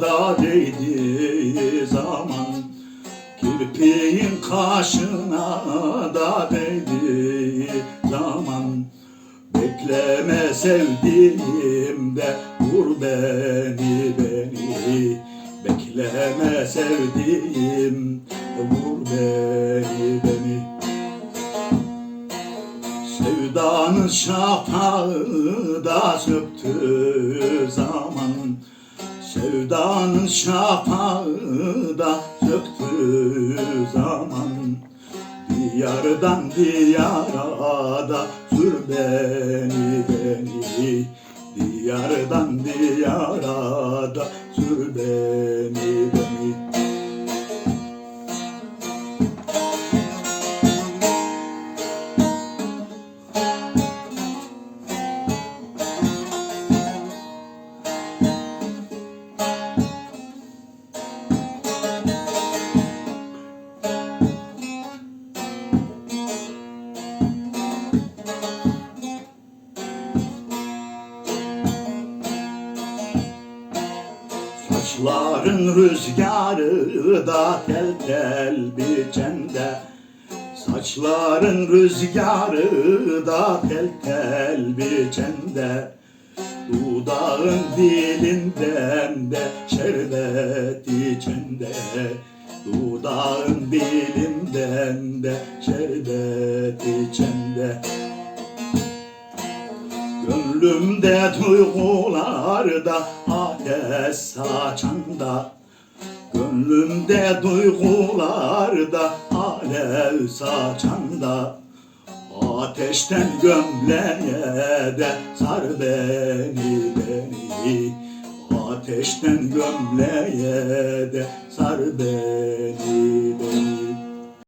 da değdi zaman. Kirpiğin kaşına da değdi zaman. Bekleme sevdiğim de vur beni beni. Bekleme sevdiğim de vur beni beni. Sevdanın şafağı da söktü zaman Sevdanın şafağı da söktü zaman. Diyardan diyara da sür beni beni. Diyardan diyara da sür beni beni Saçların rüzgarı da tel tel biçende Saçların rüzgarı da tel tel biçende Dudağın dilinden de şerbet içende. Dudağın dilinden de şerbet içende Gönlümde duygularda ateş saçanda. Gönlümde duygularda alev saçanda. Ateşten gömleğe de sar beni beni. Ateşten gömleğe de sar beni